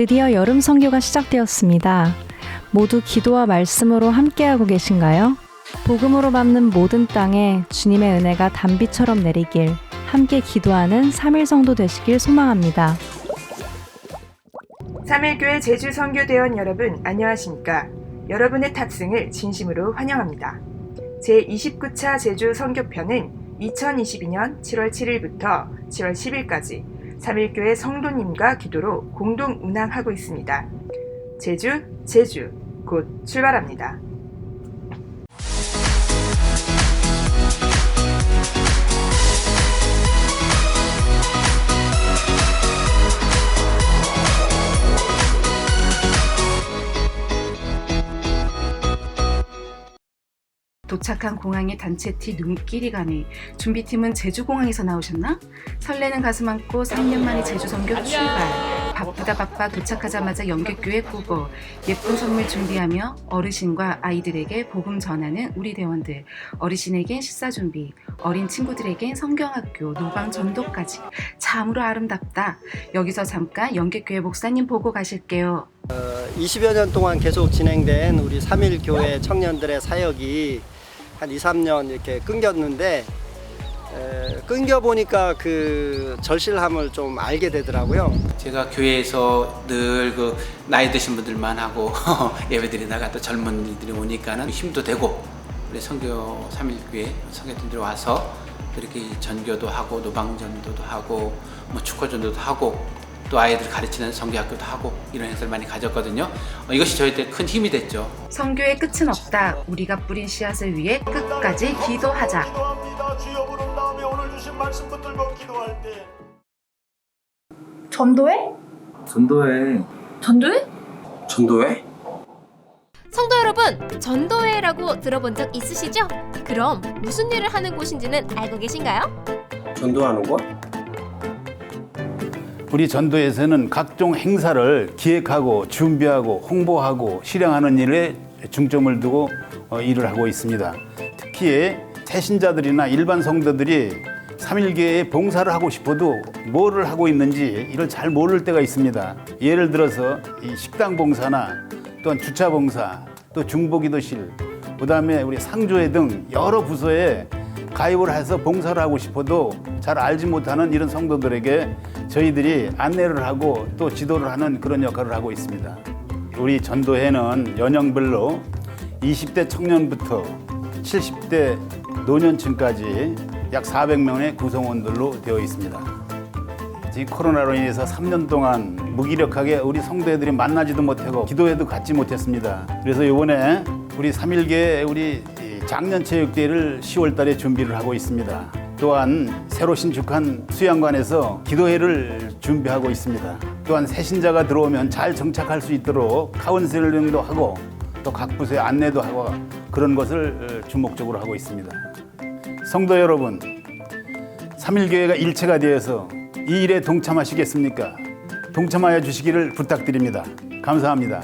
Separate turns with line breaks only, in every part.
드디어 여름 선교가 시작되었습니다. 모두 기도와 말씀으로 함께하고 계신가요? 복음으로 밟는 모든 땅에 주님의 은혜가 단비처럼 내리길 함께 기도하는 3일 성도 되시길 소망합니다.
3일교회 제주 선교대원 여러분 안녕하십니까? 여러분의 탑승을 진심으로 환영합니다. 제29차 제주 선교편은 2022년 7월 7일부터 7월 10일까지 3일교회 성도님과 기도로 공동 운항하고 있습니다. 제주, 제주, 곧 출발합니다.
도착한 공항에 단체 티 눈길이 가네. 준비팀은 제주공항에서 나오셨나? 설레는 가슴 안고 3년 만에 제주 선교 출발. 바쁘다 바빠 도착하자마자 연객교회 구보. 예쁜 선물 준비하며 어르신과 아이들에게 복음 전하는 우리 대원들. 어르신에겐 식사 준비. 어린 친구들에겐 성경학교, 노방 전도까지. 참으로 아름답다. 여기서 잠깐 연객교회 목사님 보고 가실게요.
20여 년 동안 계속 진행된 우리 3일 교회 청년들의 사역이 한 2, 3년 이렇게 끊겼는데 에, 끊겨 보니까 그 절실함을 좀 알게 되더라고요.
제가 교회에서 늘 그 나이 드신 분들만 하고 예배드리다가 또 젊은이들이 오니까는 힘도 되고 우리 성교 3일교회 성교팀들이 와서 이렇게 전교도 하고 노방전도도 하고 뭐 축구전도도 하고 또 아이들 가르치는 성교학교도 하고 이런 행사를 많이 가졌거든요. 어, 이것이 저희한테 큰 힘이 됐죠.
선교의 끝은 없다. 우리가 뿌린 씨앗을 위해 끝까지 기도하자.
기도합니다. 주여 부른 다음에 오늘 주신 말씀 붙들고 기도할 때
전도회?
전도회
전도회?
전도회?
성도 여러분, 전도회라고 들어본 적 있으시죠? 그럼 무슨 일을 하는 곳인지는 알고 계신가요?
전도하는 거?
우리 전도에서는 각종 행사를 기획하고 준비하고 홍보하고 실행하는 일에 중점을 두고 어, 일을 하고 있습니다. 특히 새신자들이나 일반 성도들이 삼일교회에 봉사를 하고 싶어도 뭐를 하고 있는지 이를 잘 모를 때가 있습니다. 예를 들어서 이 식당 봉사나 또한 주차 봉사, 또 중보기도실, 그 다음에 우리 상조회 등 여러 부서에 가입을 해서 봉사를 하고 싶어도 잘 알지 못하는 이런 성도들에게 저희들이 안내를 하고 또 지도를 하는 그런 역할을 하고 있습니다. 우리 전도회는 연령별로 20대 청년부터 70대 노년층까지 약 400명의 구성원들로 되어 있습니다. 지금 코로나로 인해서 3년 동안 무기력하게 우리 성도애들이 만나지도 못하고 기도회도 갖지 못했습니다. 그래서 이번에 우리 3일계 우리 이 작년 체육대회를 10월 달에 준비를 하고 있습니다. 또한 새로 신축한 수양관에서 기도회를 준비하고 있습니다. 또한 새 신자가 들어오면 잘 정착할 수 있도록 카운셀링도 하고 또 각 부서에 안내도 하고 그런 것을 주목적으로 하고 있습니다. 성도 여러분, 3일교회가 일체가 되어서 이 일에 동참하시겠습니까? 동참하여 주시기를 부탁드립니다. 감사합니다.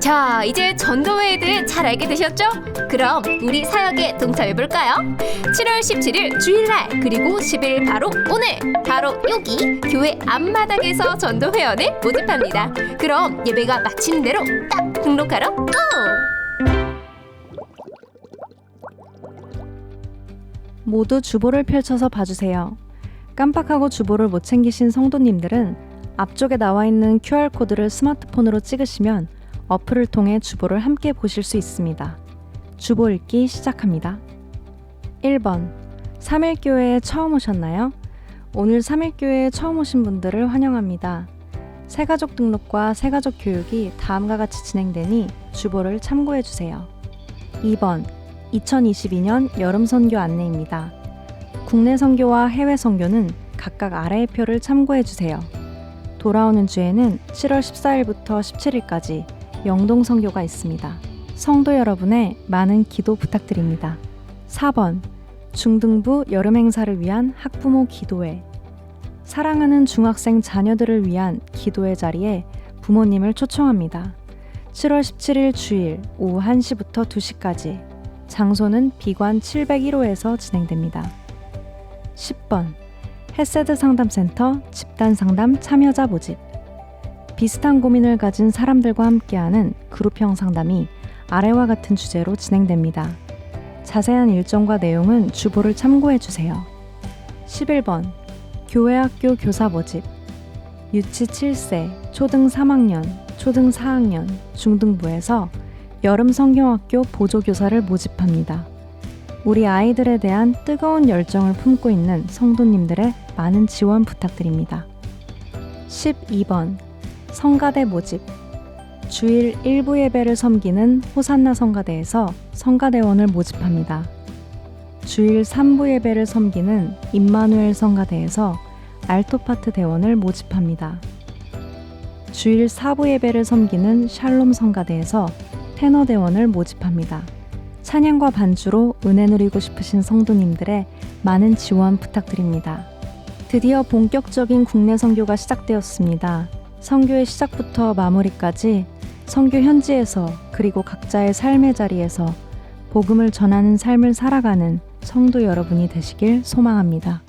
자, 이제 전도회에 대해 잘 알게 되셨죠? 그럼 우리 사역에 동참해 볼까요? 7월 17일 주일날 그리고 10일 바로 오늘 바로 여기 교회 앞마당에서 전도 회원을 모집합니다. 그럼 예배가 마치는 대로 딱 등록하러 고!
모두 주보를 펼쳐서 봐주세요. 깜빡하고 주보를 못 챙기신 성도님들은 앞쪽에 나와 있는 QR코드를 스마트폰으로 찍으시면 어플을 통해 주보를 함께 보실 수 있습니다. 주보 읽기 시작합니다. 1번 3일교회에 처음 오셨나요? 오늘 3일교회에 처음 오신 분들을 환영합니다. 새가족 등록과 새가족 교육이 다음과 같이 진행되니 주보를 참고해 주세요. 2번 2022년 여름 선교 안내입니다. 국내 선교와 해외 선교는 각각 아래의 표를 참고해 주세요. 돌아오는 주에는 7월 14일부터 17일까지 영동 선교가 있습니다. 성도 여러분의 많은 기도 부탁드립니다. 4번 중등부 여름 행사를 위한 학부모 기도회 사랑하는 중학생 자녀들을 위한 기도회 자리에 부모님을 초청합니다. 7월 17일 주일 오후 1시부터 2시까지 장소는 비관 701호에서 진행됩니다. 10번 헤세드 상담센터 집단 상담 참여자 모집 비슷한 고민을 가진 사람들과 함께하는 그룹형 상담이 아래와 같은 주제로 진행됩니다. 자세한 일정과 내용은 주보를 참고해 주세요. 11번 교회 학교 교사 모집 유치 7세, 초등 3학년, 초등 4학년, 중등부에서 여름 성경학교 보조교사를 모집합니다. 우리 아이들에 대한 뜨거운 열정을 품고 있는 성도님들의 많은 지원 부탁드립니다. 12번 성가대 모집 주일 일부 예배를 섬기는 호산나 성가대에서 성가대원을 모집합니다. 주일 3부 예배를 섬기는 임마누엘 성가대에서 알토파트 대원을 모집합니다. 주일 4부 예배를 섬기는 샬롬 성가대에서 테너 대원을 모집합니다. 찬양과 반주로 은혜 누리고 싶으신 성도님들의 많은 지원 부탁드립니다. 드디어 본격적인 국내 선교가 시작되었습니다. 선교의 시작부터 마무리까지 선교 현지에서 그리고 각자의 삶의 자리에서 복음을 전하는 삶을 살아가는 성도 여러분이 되시길 소망합니다.